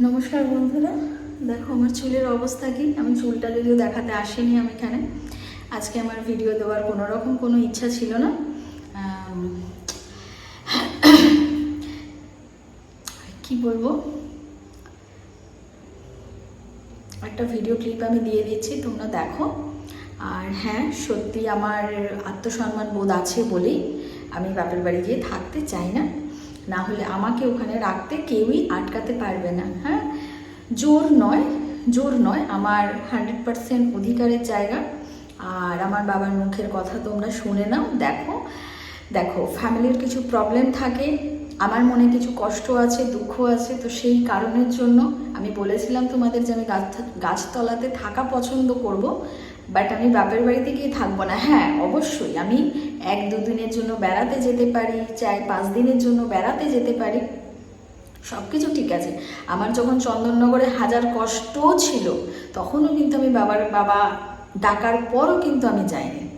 নমস্কার বন্ধুরা। দেখো, আমার চুলের অবস্থা কি? আমি চুলটা যদিও দেখাতে আসিনি আমি এখানে। আজকে আমার ভিডিও দেওয়ার কোনো রকম কোনো ইচ্ছা ছিল না। কি বলব? একটা ভিডিও ক্লিপ আমি দিয়ে দিচ্ছি, তোমরা দেখো। আর হ্যাঁ সত্যি আমার আত্মসম্মান বোধ আছে বলেই আমি বাপের বাড়ি গিয়ে থাকতে চাই না। না হলে আমাকে ওখানে রাখতে কেউই আটকাতে পারবে না হ্যাঁ? জোর নয় জোর নয়, আমার হান্ড্রেড পারসেন্ট অধিকারের জায়গা। আর আমার বাবার মুখের কথা তোমরা শুনে নাও, দেখো দেখো, ফ্যামিলির কিছু প্রবলেম থাকে, আমার মনে কিছু কষ্ট আছে, দুঃখ আছে, তো সেই কারণের জন্য আমি বলেছিলাম তোমাদের যে আমি গাছ গাছতলাতে থাকা পছন্দ করব। বাট আমি বাপের বাড়িতে গিয়ে থাকব না। হ্যাঁ অবশ্যই। আমি এক দুদিনের জন্য বেড়াতে যেতে পারি চাই পাঁচ দিনের জন্য বেড়াতে যেতে পারি। সব কিছু ঠিক আছে। আমার যখন চন্দননগরে হাজার কষ্টও ছিল, তখনও কিন্তু আমি বাবার বাবা ডাকার পরও কিন্তু আমি যাইনি।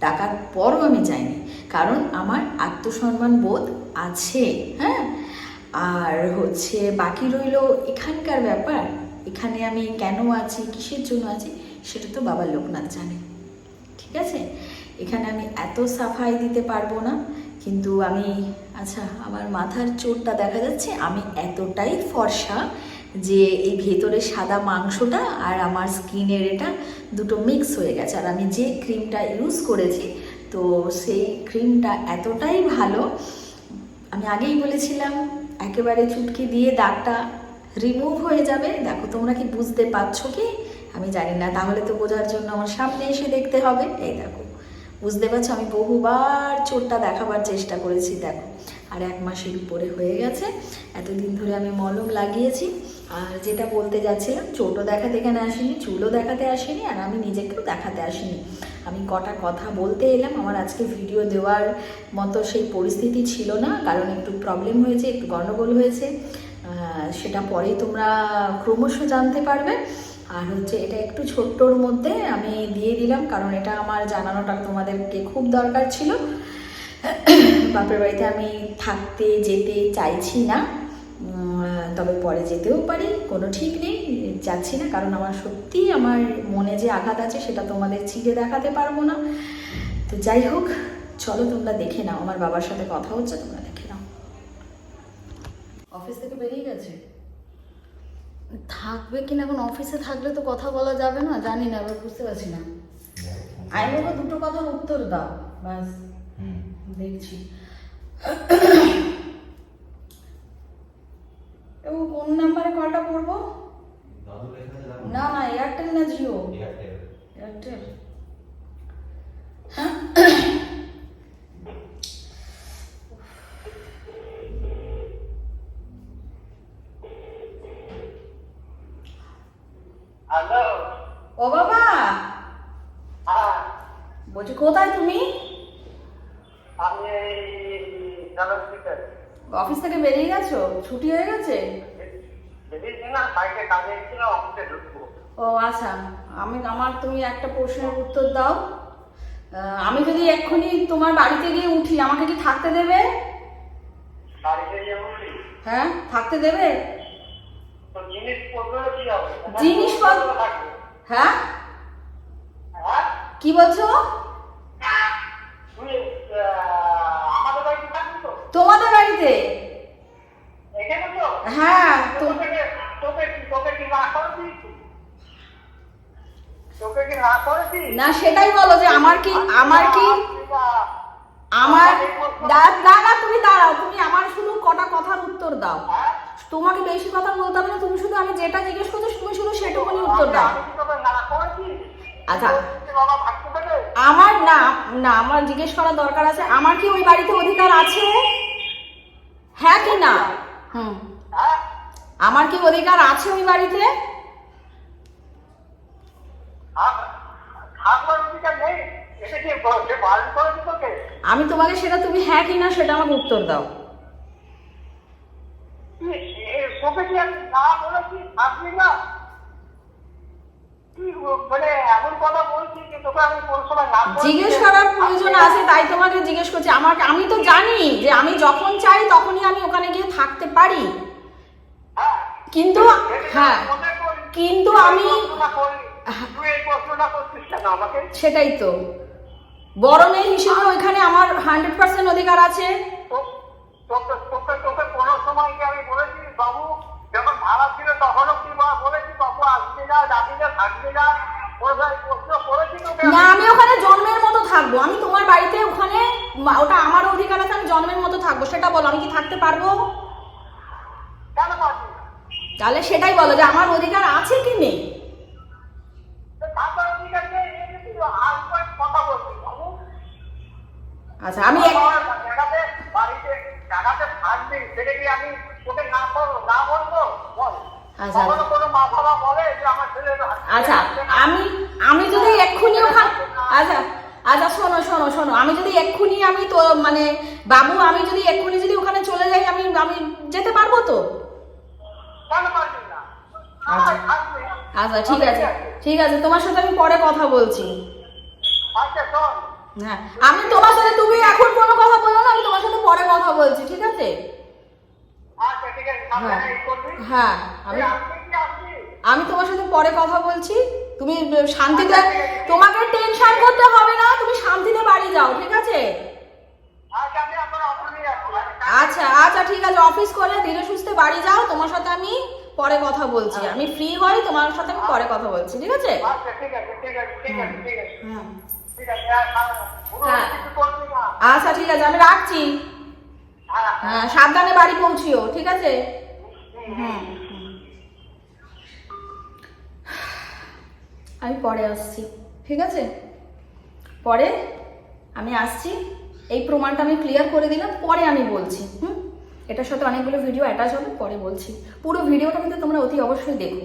ডাকার পরও আমি যাইনি। কারণ আমার আত্মসম্মান বোধ আছে হ্যাঁ? আর হচ্ছে বাকি রইল এখানকার ব্যাপার। এখানে আমি কেন আছি, কিসের জন্য আছি, সেটা তো বাবা লোকনাথ জানে। ঠিক আছে? এখানে আমি এত সাফাই দিতে পারব না, কিন্তু আমি আচ্ছা আমার মাথার চোটটা দেখা যাচ্ছে, আমি এতটাই ফর্সা যে এই ভেতরে সাদা মাংসটা আর আমার স্কিনের এটা দুটো মিক্স হয়ে গেছে। আর আমি যে ক্রিমটা ইউজ করেছি, তো সেই ক্রিমটা এতটাই ভালো, আমি আগেই বলেছিলাম, একেবারে চুটকি দিয়ে দাগটা রিমুভ হয়ে যাবে। দেখো, তোমরা কি বুঝতে পারছ কি? আমি জানি না, তাহলে তো বোঝার জন্য আমার সামনে এসে দেখতে হবে। এই দেখো, বুঝতে পারছ? আমি বহুবার চোটটা দেখাবার চেষ্টা করেছি, দেখো। আর এক মাসের উপরে হয়ে গেছে। এতদিন ধরে আমি মলম লাগিয়েছি। আর যেটা বলতে যাচ্ছিলাম চোটও দেখাতে এখানে আসিনি, চুলও দেখাতে আসিনি, আর আমি নিজেকেও দেখাতে আসিনি। আমি কটা কথা বলতে এলাম। আমার আজকে ভিডিও দেওয়ার মতো সেই পরিস্থিতি ছিল না, কারণ একটু প্রবলেম হয়েছে, একটু গণ্ডগোল হয়েছে। সেটা পরেই তোমরা ক্রমশ জানতে পারবে। আর হচ্ছে এটা একটু ছোট্টর মধ্যে আমি দিয়ে দিলাম, কারণ এটা আমার জানানোটা তোমাদেরকে খুব দরকার ছিল। বাপের বাড়িতে আমি থাকতে যেতে চাইছি না। তবে পরে যেতেও পারি, কোনো ঠিক নেই, যাচ্ছি না, কারণ আমার সত্যি আমার মনে যে আঘাত আছে সেটা তোমাদের চিঠে দেখাতে পারব না। তো যাই হোক, চলো তোমরা দেখে নাও, আমার বাবার সাথে কথা হচ্ছে, তোমরা অফিস থেকে বেরিয়ে গেছে? থাকবে কিনা এখন? অফিসে থাকলে তো কথা বলা যাবে না জানি না এবার বুঝতে পারছি না। আমি বলব দুটো কথার উত্তর দাও ব্যাস। দেখছি। এবং কোন নাম্বারে কলটা করব? না না এয়ারটেল না জিও? এয়ারটেল। এয়ারটেল। হ্যালো ও বাবা। বলছি কোথায় তুমি? আমি অফিস থেকে বেরিয়ে গেছো? ছুটি হয়ে গেছে? ও আচ্ছা আমি আমার তুমি একটা প্রশ্নের উত্তর দাও। আমি যদি এক্ষুনি তোমার বাড়িতে গিয়ে উঠি আমাকে কি থাকতে দেবে? বাড়িতে হ্যাঁ থাকতে দেবে? জিনিসপত্র হ্যাঁ? হ্যাঁ? কি বলছো? তোমাদের বাড়িতে? হ্যাঁ না সেটাই বলো যে আমার কি আমার কি আমার না না তুমি দাঁড়াও তুমি আমার শুধু কটা কথার উত্তর দাও। হ্যাঁ? তোমাকে বেশি কথা বলতে হবে না, তুমি শুধু আমি যেটা জিজ্ঞেস করছ, তুমি শুধু সেটুকুনি উত্তর দাও। আচ্ছা। আমার না না, আমার জিজ্ঞেস করার দরকার আছে। আমার কি ওই বাড়িতে অধিকার আছে? হ্যাঁ কি না? হুম। আমার কি অধিকার আছে ওই বাড়িতে? আমি তোমাকে সেটা তুমি হ্যাঁ কি না সেটা আমাকে উত্তর দাও তুই এ- তোকে কি আমি না বলেছি থাকবি না তুই ব- মানে এমন কথা বলছিস যে তোকে আমি কোন সময় না বলেছি জিজ্ঞেস যে- করার প্রয়োজন আছে তাই তোমাকে জিজ্ঞেস করছি। আমাকে আমি তো জানি যে আমি যখন চাই তখনই আমি ওখানে গিয়ে থাকতে পারি। হ্যাঁ কিন্তু হ্যাঁ কিন্তু আমি করছিস কেন আমাকে? সেটাই তো। বড় মেয়ে হিসেবে ওইখানে আমার হান্ড্রেড পার্সেন্ট অধিকার আছে। তোকে তোকে কোনো সময় আমি বলেছি বাবু? যখন ভাড়া ছিল তখনও কি বলেছি বাবু আসবে না যাবি না থাকবে না না আমি ওখানে জন্মের মতো থাকব। আমি তোমার বাড়িতে ওখানে ওটা আমার অধিকার আছে আমি জন্মের মতো থাকব। সেটা বলো আমি কি থাকতে পারব? তাহলে সেটাই বলো যে আমার অধিকার আছে কি নেই? যে আচ্ছা আমি এক- জায়গাতে বাড়িতে জায়গাতে থাকবি সেটা কি আমি আচ্ছা। ছেলে আচ্ছা আমি আমি যদি এক্ষুনি আচ্ছা আচ্ছা শোনো শোনো শোনো। আমি যদি এক্ষুনি আমি তো মানে বাবু আমি যদি এক্ষুনি যদি ওখানে চলে যাই আমি আমি যেতে পারব তো? আচ্ছা। আচ্ছা ঠিক আছে। ঠিক আছে তোমার সাথে আমি পরে কথা বলছি। আচ্ছা হ্যাঁ আমি তোমার সাথে তুমি এখন কোনো কথা বলো না আমি তোমার সাথে পরে কথা বলছি ঠিক আছে আচ্ছা ঠিক আছে সাবধানে এই করবি হ্যাঁ আমি আমি তোমার সাথে পরে কথা বলছি। তুমি শান্তিতে তোমাকে টেনশন করতে হবে না তুমি শান্তিতে বাড়ি যাও ঠিক আছে? আচ্ছা আচ্ছা আচ্ছা ঠিক আছে অফিস করে ধীরে সুস্থে বাড়ি যাও তোমার সাথে আমি পরে কথা বলছি। আমি ফ্রি হই তোমার সাথে আমি পরে কথা বলছি ঠিক আছে? আচ্ছা ঠিক আছে আচ্ছা আমি রাখছি। হ্যাঁ। হ্যাঁ সাবধানে বাড়ি পৌঁছিও ঠিক আছে। আমি পরে আসছি, ঠিক আছে? পরে আমি আসছি, এই প্রমাণটা আমি ক্লিয়ার করে দিলাম, পরে আমি বলছি, হুম? এটার সাথে অনেকগুলো ভিডিও অ্যাটাচ হবে, পরে বলছি। পুরো ভিডিওটা কিন্তু তোমরা অতি অবশ্যই দেখো।